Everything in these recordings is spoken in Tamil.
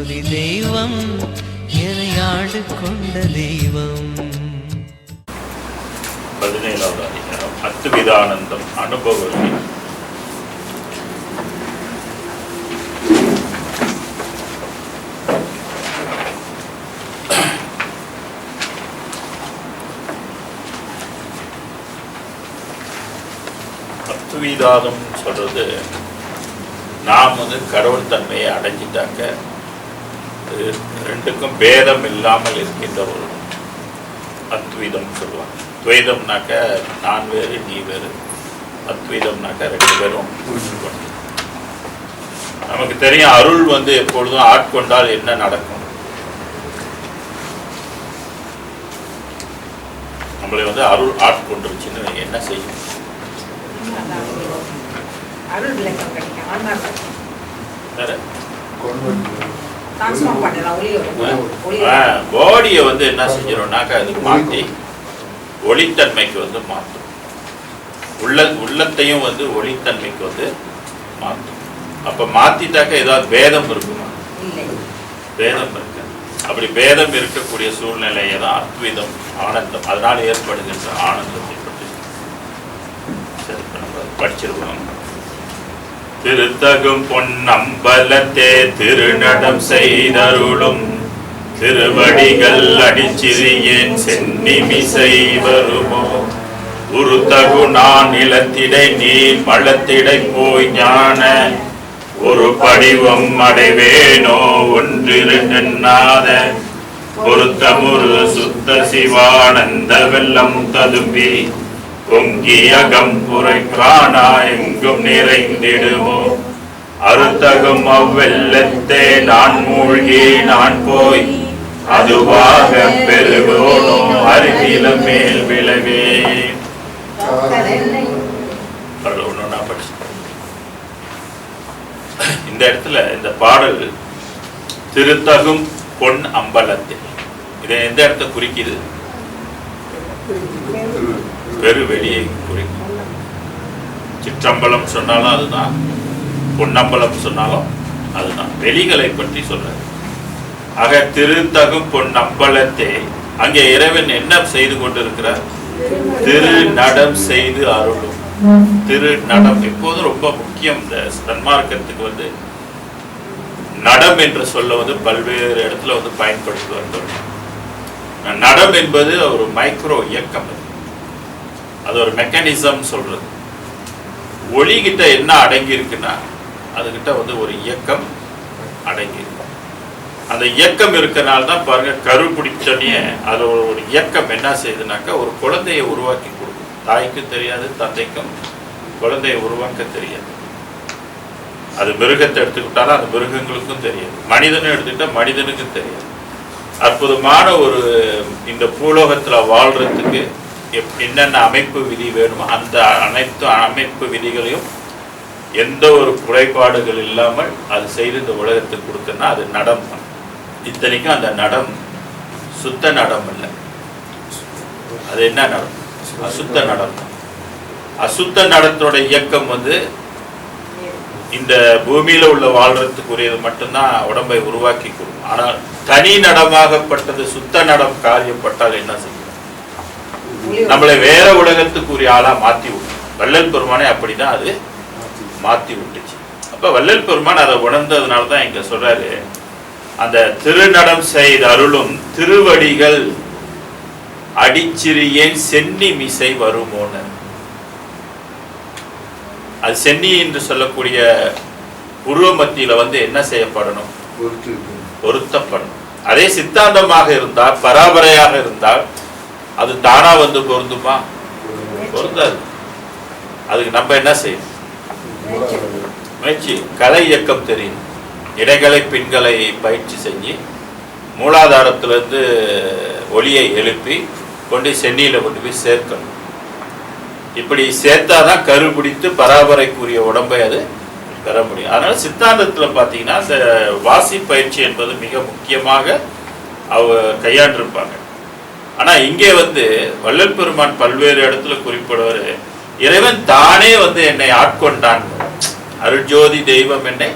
ஜோதி தெய்வம் என்னை ஆண்டு கொண்ட தெய்வம். பதினேழாவது அதிகாரம். அத்துவிதானந்தம் அனுபவம். அத்துவிதானம் சொல்றது நாம் வந்து கடவுள் தன்மையை அடைஞ்சிட்டாக்க ரெண்டுக்கும் பேதம் இல்லாமல் இருக்கின்ற ஒரு அத்வைதம் சொல்லுவாங்க. துவைதம்னாக்க நான் வேறு நீ வேறு. அத்வைதம்னாக்க ரெண்டு பேரும். நமக்கு தெரியும் அருள் வந்து எப்பொழுதும் ஆட்கொண்டால் என்ன நடக்கும். நம்மளை வந்து அருள் ஆட்கொண்டுருச்சுன்னு என்ன செய்யும்? அருள் விளக்கம் கிடைக்கும். அதனால வேற? பாடியை வந்து என்ன செஞ்சிடும்னாக்கா அது மாற்றி ஒளித்தன்மைக்கு வந்து மாற்றும். உள்ள உள்ளத்தையும் வந்து ஒளித்தன்மைக்கு வந்து மாற்றும். அப்போ மாற்றிட்டாக்க ஏதாவது பேதம் இருக்குமா? பேதம் இருக்கு. அப்படி பேதம் இருக்கக்கூடிய சூழ்நிலையை தான் அத்விதம் ஆனந்தம். அதனால் ஏற்படுகின்ற ஆனந்தத்தை பற்றி சரி நம்ம படிச்சிருக்கோம் திருத்தகும் பொன்னம்பலத்தே திருநடம் செய்தருளும். திருவடிகள் அடிச்சிறியேன் சென்னிமிசை வருமோ? உருத்தகு நான் நிலத்திடை நீர் பள்ளத்திடை போய் ஞான. ஒரு படிவம் அடைவேனோ ஒன்றிருநாத பொருத்தமுரு சுத்த சிவானந்த வெள்ளம் ததும்பி. பொங்கிய கம்புரை காணா எங்கும் நிறைந்திடுமோ? அருத்தகும் அவ்வெல்லத்தே நான் மூழ்கி நான் போய் அதுவாக பெருகோனோ அருகில மேல் விளைவே. நான் இந்த இடத்துல இந்த பாடல் திருத்தகும் பொன் அம்பலத்தில். இதை எந்த இடத்தை குறிக்குது. பெருவெளியை குறிக்கும். சிற்றம்பலம் சொன்னாலும் அதுதான். பொன்னம்பலம் சொன்னாலும் அதுதான். வெளிகளை பற்றி சொல்ற ஆக திருத்தகும் பொன்னம்பலத்தை அங்கே இறைவன் என்ன செய்து கொண்டிருக்கிறார்? திரு நடம் செய்து அருளும். திரு நடம் எப்போதும் ரொம்ப முக்கியம். இந்த சன்மார்க்கத்துக்கு வந்து நடம் என்ற சொல்ல வந்து பல்வேறு இடத்துல வந்து பயன்படுத்தி நடம் என்பது ஒரு மைக்ரோ இயக்கம் அது. அது ஒரு மெக்கானிசம் சொல்றது. ஒளிகிட்ட என்ன அடங்கி இருக்குன்னா அதுகிட்ட வந்து ஒரு இயக்கம் அடங்கி அந்த இயக்கம் இருக்கனால தான் பாருங்க கரு பிடிச்சோடனே அது ஒரு ஒரு இயக்கம் என்ன செய்யுதுனாக்கா ஒரு குழந்தையை உருவாக்கி கொடுக்கும். தாய்க்கும் தெரியாது தந்தைக்கும் குழந்தையை உருவாக்க தெரியாது. அது மிருகத்தை எடுத்துக்கிட்டாலும் அந்த மிருகங்களுக்கும் தெரியாது. மனிதனை எடுத்துக்கிட்டா மனிதனுக்கும் தெரியாது. அற்புதமான ஒரு இந்த பூலோகத்தில் வாழ்றதுக்கு எப்- என்னென்ன அமைப்பு விதி வேணுமோ அந்த அனைத்து அமைப்பு விதிகளையும் எந்த ஒரு குறைபாடுகள் இல்லாமல் அது செய்து இந்த உலகத்துக்கு கொடுத்தனா அது நடம் இத்தனைக்கும் அந்த நடம் சுத்த நடம் இல்லை அது என்ன நடம்? அசுத்த நடம். அசுத்த நடத்தோட இயக்கம் வந்து இந்த பூமியில உள்ள வாழ்றதுக்குரியது மட்டும்தான் உடம்பை உருவாக்கி கொடுக்கும். ஆனால் தனி நடமாகப்பட்டது சுத்த நடம் காரியப்பட்டால் என்ன செய்யும்? நம்மளை வேற உலகத்துக்குரிய ஆளா மாத்தி விடும் வள்ளல் பெருமானே அப்படிதான் அது மாத்தி விட்டுச்சு. அப்ப வள்ளல் பெருமான் அதை உணர்ந்ததுனால தான் இங்க சொல்றாரு அந்த திருநடம் செய்த அருளும் திருவடிகள் அடிச்சிறியேன் சென்னி மிசை வருமோன்னு. அது சென்னி என்று சொல்லக்கூடிய உருவ மத்தியில வந்து என்ன செய்யப்படணும்? பொருத்தப்படணும். அதே சித்தாந்தமாக இருந்தால் பராபரையாக இருந்தால் அது தானா வந்து பொருந்துமா? பொருந்தாது. அதுக்கு நம்ம என்ன செய்யணும்? முயற்சி. கலை இயக்கம் தெரியும். இடைகளை பின்களை பயிற்சி செஞ்சு மூலாதாரத்திலிருந்து ஒளியை எழுப்பி கொண்டு சென்னியில் கொண்டு போய் சேர்க்கணும். இப்படி சேர்த்தாதான் கரு பிடித்து பராபரைக்குரிய உடம்பை அது பெற முடியும். அதனால சித்தாந்தத்தில் பார்த்தீங்கன்னா இந்த வாசி பயிற்சி என்பது மிக முக்கியமாக அவ கையாண்டிருப்பாங்க. ஆனால் இங்கே வந்து வள்ளல் பெருமான் பல்வேறு இடத்துல குறிப்பிடுவார் இறைவன் தானே வந்து என்னை ஆட்கொண்டான். அருஜோதி தெய்வம் என்னை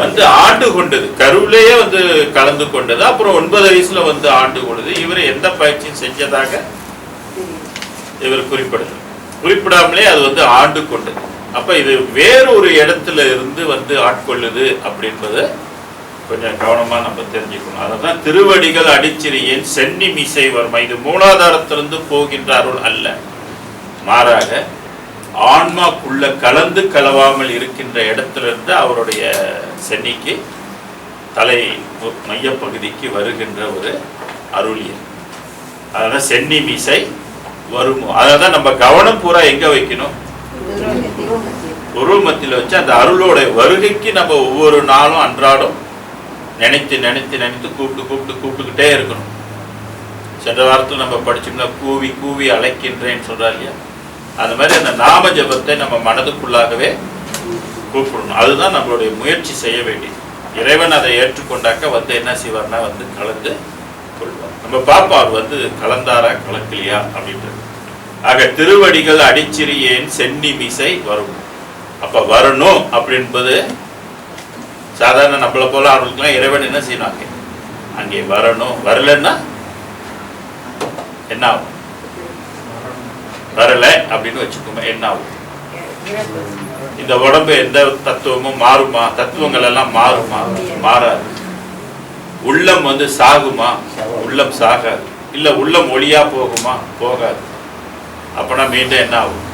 வந்து ஆண்டு கொண்டது. கருவிலேயே வந்து கலந்து கொண்டது. அப்புறம் ஒன்பது வயசுல வந்து ஆண்டு கொண்டது. இவர் எந்த பயிற்சியும் செஞ்சதாக இவர் குறிப்பிடுது குறிப்பிடாமலே அது வந்து ஆண்டு கொண்டது. அப்ப இது வேறொரு இடத்துல இருந்து வந்து ஆட்கொள்ளுது அப்படின்றது கொஞ்சம் கவனமா நம்ம தெரிஞ்சுக்கணும். அதான் திருவடிகள் அடிச்சிறியேன் சென்னி மிசை வர்மா இது மூலாதாரத்திலிருந்து போகின்ற அருள் அல்ல. மாறாக ஆன்மாக்குள்ள கலந்து கலவாமல் இருக்கின்ற இடத்துல இருந்து அவருடைய சென்னிக்கு தலை மையப்பகுதிக்கு வருகின்ற ஒரு அருளியல் அதான் சென்னி மீசை வருமோ. அதை தான் நம்ம கவனம் பூரா எங்க வைக்கணும்? உருவமத்தில் வச்சு அந்த அருளோட வருகைக்கு நம்ம ஒவ்வொரு நாளும் அன்றாடம் நினைத்து நினைத்து நினைத்து கூப்பிட்டு கூப்பிட்டு கூப்பிட்டுக்கிட்டே இருக்கணும். சென்ற வாரத்தில் நம்ம படிச்சோம்னா கூவி கூவி அழைக்கின்றேன்னு சொல்றா இல்லையா? அந்த மாதிரி அந்த நாம ஜபத்தை நம்ம மனதுக்குள்ளாகவே கூப்பிடணும். அதுதான் நம்மளுடைய முயற்சி செய்ய வேண்டியது. இறைவன் அதை ஏற்றுக்கொண்டாக்க வந்து என்ன செய்வார்னா வந்து கலந்து கொள்வார். நம்ம பார்ப்போம் அவர் வந்து கலந்தாரா கலக்கலையா அப்படின்றது. ஆக திருவடிகள் அடிச்சிறியேன் சென்னி மிசை வரும். அப்ப வரணும் அப்படின்பது சாதாரண நம்மளை போல அவர்களுக்குலாம் இறைவன் என்ன செய்யணும் அங்கே வரணும். வரலன்னா என்ன ஆகும்? வரல அப்படின்னு வச்சுக்கோங்க என்ன ஆகும்? இந்த உடம்பு எந்த தத்துவமும் மாறுமா? தத்துவங்கள் எல்லாம் மாறுமா? மாறாது. உள்ளம் வந்து சாகுமா? உள்ளம் சாகாது. இல்ல உள்ளம் ஒளியா போகுமா? போகாது. அப்பனா மீண்டும் என்ன ஆகும்?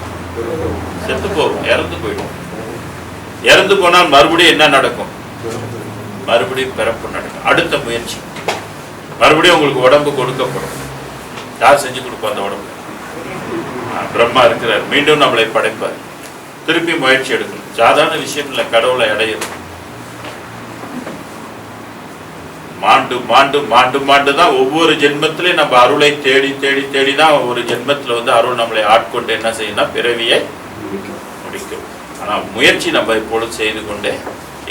செத்து போகும். இறந்து போயிடும். இறந்து போனால் மறுபடியும் என்ன நடக்கும்? மறுபடியும் பிறப்பு நடக்கும். அடுத்த முயற்சி. மறுபடியும் உங்களுக்கு உடம்பு கொடுக்கப்படும். யார் செஞ்சு கொடுப்போம் அந்த உடம்பு? பிரம்மா இருக்கிறார். மீண்டும் நம்மளை படைப்பார். திருப்பி முயற்சி எடுக்கணும். சாதாரண விஷயம் இல்லை கடவுளை அடையிறது மாண்டு மாண்டு மாண்டு மாண்டு தான் ஒவ்வொரு ஜென்மத்திலையும் நம்ம அருளை தேடி தேடி தேடி தான் ஒவ்வொரு ஜென்மத்தில் வந்து அருள் நம்மளை ஆட்கொண்டு என்ன செய்யணும் பிறவியை முடிக்கும். ஆனால் முயற்சி நம்ம இப்பொழுது செய்து கொண்டே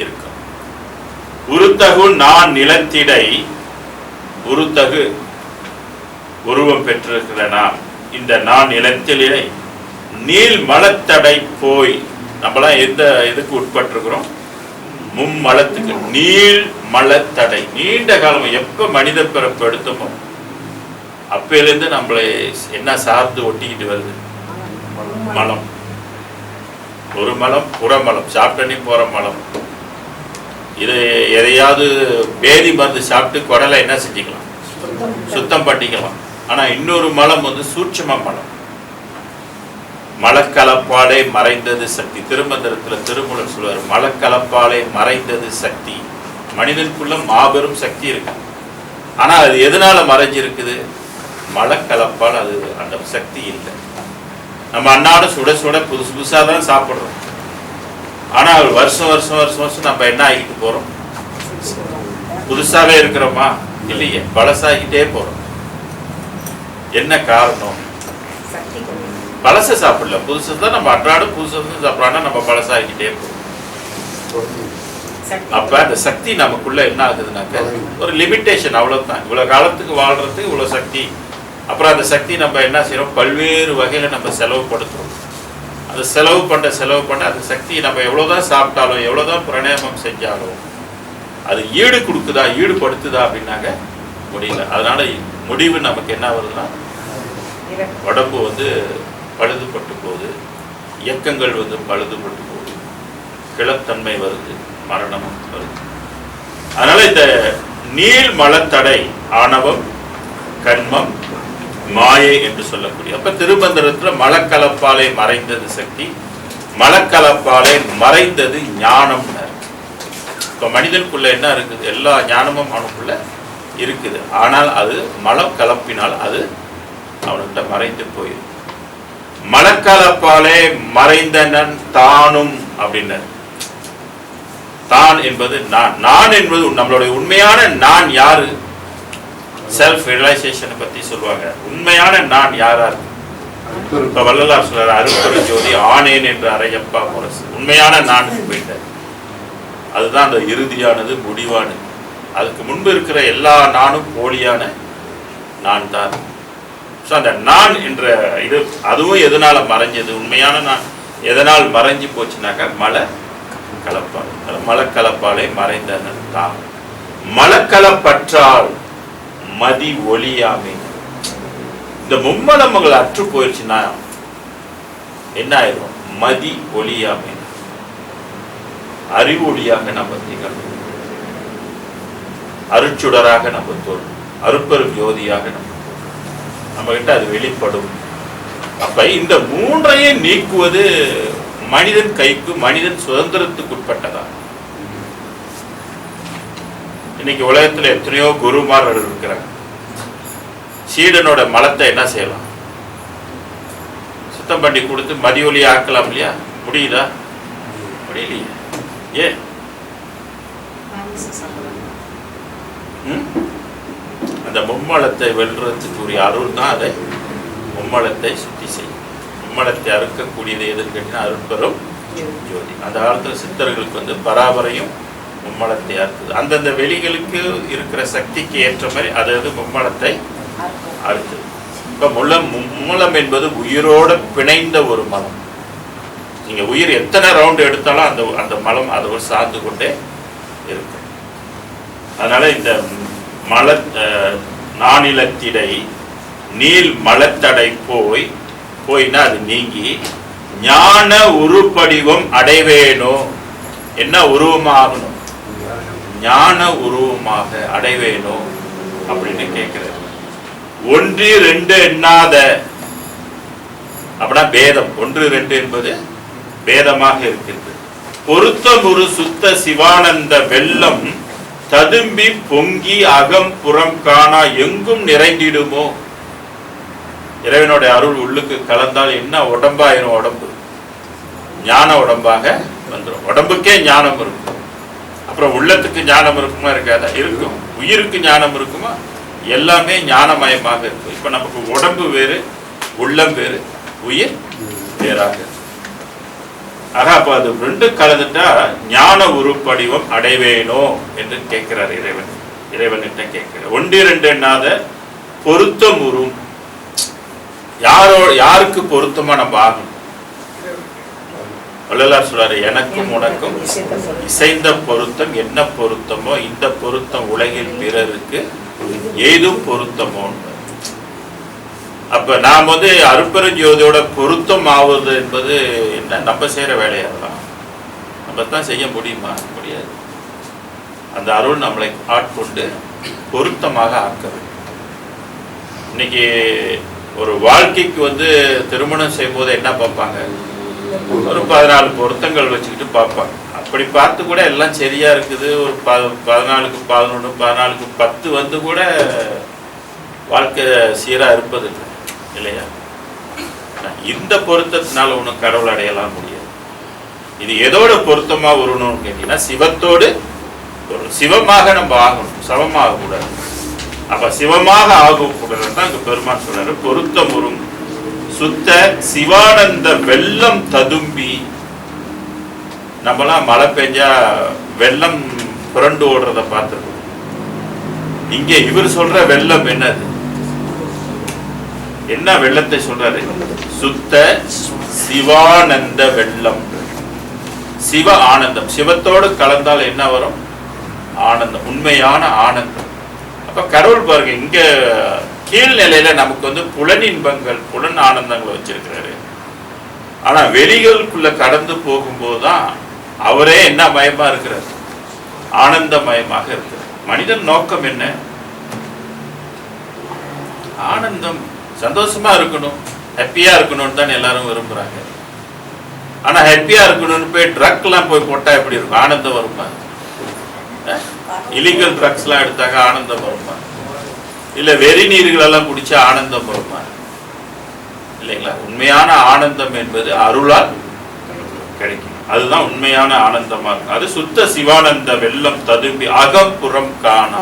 இருக்கும் உருத்தகு நான் நிலத்திடை உருத்தகு உருவம் பெற்றிருக்கிற நான் இந்த நான் நிலத்திலே நீள் மலத்தடை போய் நம்மளாம் எந்த இதுக்கு உட்பட்டிருக்கிறோம்? மும்மலத்துக்கு நீள் மலத்தடை. நீண்ட காலம் எப்ப மனித பிறப்பு எடுத்தோமோ அப்பையிலேருந்து நம்மளை என்ன சார்ந்து ஒட்டிக்கிட்டு வருது? மலம். ஒரு மலம் புறமலம் சாப்பிட்டனே போற மலம். இது எதையாவது பேதி மருந்து சாப்பிட்டு குடலை என்ன செஞ்சுக்கலாம்? சுத்தம் பண்ணிக்கலாம். ஆனால் இன்னொரு மலம் வந்து சூட்சும மலம். மலக்கலப்பாலே மறைந்தது சக்தி. திருமந்திரத்தில் திருமூலர் சொல்வார் மலக்கலப்பாலே மறைந்தது சக்தி. மனிதனுக்குள்ள மாபெரும் சக்தி இருக்கு. ஆனால் அது எதனால மறைஞ்சிருக்குது? மலக்கலப்பால் அது அந்த சக்தி இல்லை. நம்ம அன்னாட சுட சுட புதுசு புதுசாக தான் சாப்பிட்றோம். ஆனா அது வருஷம் வருஷம் வருஷம் வருஷம் நம்ம என்ன ஆகிட்டு போறோம்? புதுசாவே இருக்கிறோமா? இல்லையே. பழசாகிட்டே போறோம். என்ன காரணம்? பழசை சாப்பிடல. புதுசு தான் நம்ம அன்றாடம் புதுசு சாப்பிடலாம் நம்ம பழசாகிட்டே போறோம். சக்தி. அப்ப அந்த சக்தி நமக்குள்ள என்ன ஆகுதுனாக்க ஒரு லிமிட்டேஷன் அவ்வளவுதான். இவ்வளவு காலத்துக்கு வாழ்றதுக்கு இவ்வளவு சக்தி. அப்புறம் அந்த சக்தி நம்ம என்ன செய்றோம்? பல்வேறு வகையில நம்ம செலவுபடுத்துறோம். அது செலவு பண்ண செலவு பண்ண அந்த சக்தி நம்ம எவ்வளவுதான் சாப்பிட்டாலும் எவ்வளவுதான் பிரணாமம் செஞ்சாலும் அது ஈடு கொடுக்குதா ஈடுபடுத்துதா அப்படின்னாங்க முடியல. அதனால முடிவு நமக்கு என்ன வருதுன்னா உடம்பு வந்து பழுதுபட்டு போகுது இயக்கங்கள் வந்து பழுதுபட்டு போகுது கிளத்தன்மை வருது மரணம் வருது. அதனால இந்த நீள் மலத்தடை ஆணவம் கண்மம் மாயை என்று சொல்லக்கூடிய அப்ப திருமந்திரத்துல மலக்கலப்பாலே மறைந்தது சக்தி மலக்கலப்பாலே மறைந்தது ஞானம் இப்ப மனிதனுக்குள்ள என்ன இருக்குது? எல்லா ஞானமும் அவனுக்குள்ள இருக்குது. ஆனால் அது மலம் கலப்பினால் அது அவன்கிட்ட மறைந்து போயிடும் மலக்கலப்பாலே மறைந்தனன் தானும் அப்படின்னார். தான் என்பது நான் நான் என்பது நம்மளுடைய உண்மையான நான் யாரு? செல்ஃப் ரியலைசேஷனை பத்தி சொல்லுவாங்க. உண்மையான நான் யாரா இருக்கு? இப்போ வள்ளலார் சொல்றாரு அருப்பெரு ஜோதி ஆனேன் என்று அறையப்பா முரசு உண்மையான நானுக்கு போயிட்டார். அதுதான் அந்த இறுதியானது முடிவானது. அதுக்கு முன்பு இருக்கிற எல்லா நானும் போலியான நான் தான். ஸோ அந்த நான் என்ற இது அதுவும் எதனால மறைஞ்சது? உண்மையான நான் எதனால் மறைஞ்சு போச்சுனாக்கா மலை கலப்பால். மலக்கலப்பாலே மறைந்தனர் தான். மலக்கலப்பற்றால் மதி ஒளியாமை. இந்த மும்மலமங்கள் அற்று போயிடுச்சுன்னா என்ன ஆயிரும் மதி ஒளியாமை. அறிவு ஒளியாக நம்ம திகழும். அருச்சுடராக நம்ம தோன்றும். அருப்பெரும் ஜோதியாக நம்ம நம்ம கிட்ட அது வெளிப்படும். அப்ப இந்த மூன்றையும் நீக்குவது மனிதன் கைக்கு மனிதன் சுதந்திரத்துக்குட்பட்டதான் இன்னைக்கு உலகத்துல எத்தனையோ குருமார்கள் இருக்கிறாங்க. சீடனோட மலத்தை என்ன செய்யலாம்? சுத்தம் பண்ணி கொடுத்து மதியொலி ஆக்கலாம் இல்லையா? முடியுதா? முடியலையே. ஏன்? அந்த மும்மலத்தை வெல்றதுக்குரிய அருள் தான் அதை. மும்மலத்தை சுத்தி செய்யும். மும்மலத்தை அறுக்கக்கூடியது எதுன்னு கேட்டீங்கன்னா அருட்பெரும் ஜோதி. அந்த காலத்துல சித்தர்களுக்கு வந்து பராபரையும் மும்மலத்தை அறுக்குது. அந்தந்த வெளிகளுக்கு இருக்கிற சக்திக்கு ஏற்ற மாதிரி அதாவது மும்மலத்தை அறுக்குது. இப்போ முள்ளம் மும்மலம் என்பது உயிரோடு பிணைந்த ஒரு மலம். நீங்கள் உயிர் எத்தனை ரவுண்டு எடுத்தாலும் அந்த அந்த மலம் அதோடு சார்ந்து கொண்டே இருக்கும் அதனால் இந்த மல நானிலத்திடை நீல் மலத்தடை போய் போயினா அது நீங்கி ஞான உருப்படிவம் அடைவேணும் என்ன உருவமாகணும்? ஞான உருவமாக அடைவேனோ அப்படின்னு கேட்கிறார். ஒன்று ரெண்டு எண்ணாத அப்படின்னா பேதம். ஒன்று ரெண்டு என்பது பேதமாக இருக்கின்றது. ஒரு சுத்த சிவானந்த வெள்ளம் ததும்பி பொங்கி அகம் புறம் காணா எங்கும் நிறைந்திடுமோ? இறைவனுடைய அருள் உள்ளுக்கு கலந்தால் என்ன உடம்பாயிரும் உடம்பு? ஞான உடம்பாக வந்துடும் உடம்புக்கே ஞானம் இருக்கும். அப்புறம் உள்ளத்துக்கு ஞானம் இருக்குமா இருக்காதா? இருக்கும். உயிருக்கு ஞானம் இருக்குமா? எல்லாமே ஞானமயமாக இருக்கும். இப்ப நமக்கு உடம்பு வேறு உள்ளம் வேறு உயிர் வேறாக ஆக அப்ப அது ரெண்டு கலந்துட்டா ஞான உருப்படிவம் அடைவேணும் என்று கேட்கிறார் இறைவன். இறைவன்கிட்ட கேட்கிறார். ஒன்று ரெண்டு எண்ணாத பொருத்தம் உரும் யாரோ யாருக்கு பொருத்தமா நம்ம ஆகணும். வள்ளலார் சொல்றாரு எனக்கும் உனக்கும் இசைந்த பொருத்தம் என்ன பொருத்தமோ இந்த பொருத்தம் உலகில் பிறருக்கு ஏதும் பொருத்தமோ அப்ப நாம் வந்து அருப்பெருஞ்சோதியோட பொருத்தம் ஆவது என்பது என்ன? நம்ம செய்யற வேலையாகலாம் நம்ம தான் செய்ய முடியுமா? முடியாது. அந்த அருள் நம்மளை ஆட்கொண்டு பொருத்தமாக ஆக்க வேண்டும். இன்னைக்கு ஒரு வாழ்க்கைக்கு வந்து திருமணம் செய்யும்போது என்ன பார்ப்பாங்க? ஒரு பதினாலு பொருத்தங்கள் வச்சுக்கிட்டு பார்ப்பாங்க அப்படி பார்த்து கூட எல்லாம் சரியா இருக்குது. ஒரு ப பதினாலுக்கு பதினொன்று பதினாலுக்கு பத்து வந்து கூட வாழ்க்கை சீரா இருப்பதில்லை இல்லையா? இந்த பொருத்தத்தினால ஒன்றும் கடவுள் அடையலாம் முடியாது. இது எதோட பொருத்தமா வரணும்னு கேட்டீங்கன்னா சிவத்தோடு ஒரு சிவமாக நம்ம ஆகணும். சவமாக கூடாது. அப்ப சிவமாக ஆகக்கூடாது தான் இங்க பெருமான் சொல்றாரு. பொருத்தம் உருங்கும் சுத்த சிவானந்த வெள்ளம் ததும்பி. நம்மலாம் மழை பெஞ்சா வெள்ளம் புரண்டு ஓடுறத பார்த்துருக்கோம். இங்க இவர் சொல்ற வெள்ளம் என்னது? என்ன வெள்ளத்தை சொல்றாரு? சுத்த சிவானந்த வெள்ளம். சிவ ஆனந்தம். சிவத்தோடு கலந்தால் என்ன வரும்? ஆனந்தம். உண்மையான ஆனந்தம். அப்ப கடவுள் பாருங்க இங்க கீழ்நிலையில நமக்கு வந்து புலனின்பங்கள் புலன் ஆனந்தங்களை வச்சிருக்கிறாரு. ஆனா வெளிகளுக்குள்ள கடந்து போகும்போது தான் அவரே என்ன மயமா இருக்கிறார்? ஆனந்தமயமாக இருக்கிறார். மனிதன் நோக்கம் என்ன? ஆனந்தம். சந்தோஷமா இருக்கணும். ஹாப்பியா இருக்கணும்னு தான் எல்லாரும் விரும்புறாங்க. ஆனா ஹாப்பியா இருக்கணும்னு போய் ட்ரக் எல்லாம் போய் போட்டா எப்படி இருக்கும்? ஆனந்தம் வருமா? இலீகல் ட்ரக்ஸ் எல்லாம் எடுத்தாக்க ஆனந்தம் வருமா? இல்ல வெறி நீர்கள் எல்லாம் குடிச்சா ஆனந்தம் வருமா? இல்லைங்களா? உண்மையான ஆனந்தம் என்பது அருளால் கிடைக்கும். அதுதான் உண்மையான ஆனந்தமா இருக்கும். அது சுத்த சிவானந்த வெள்ளம் ததும்பி அகம்புறம் காணா.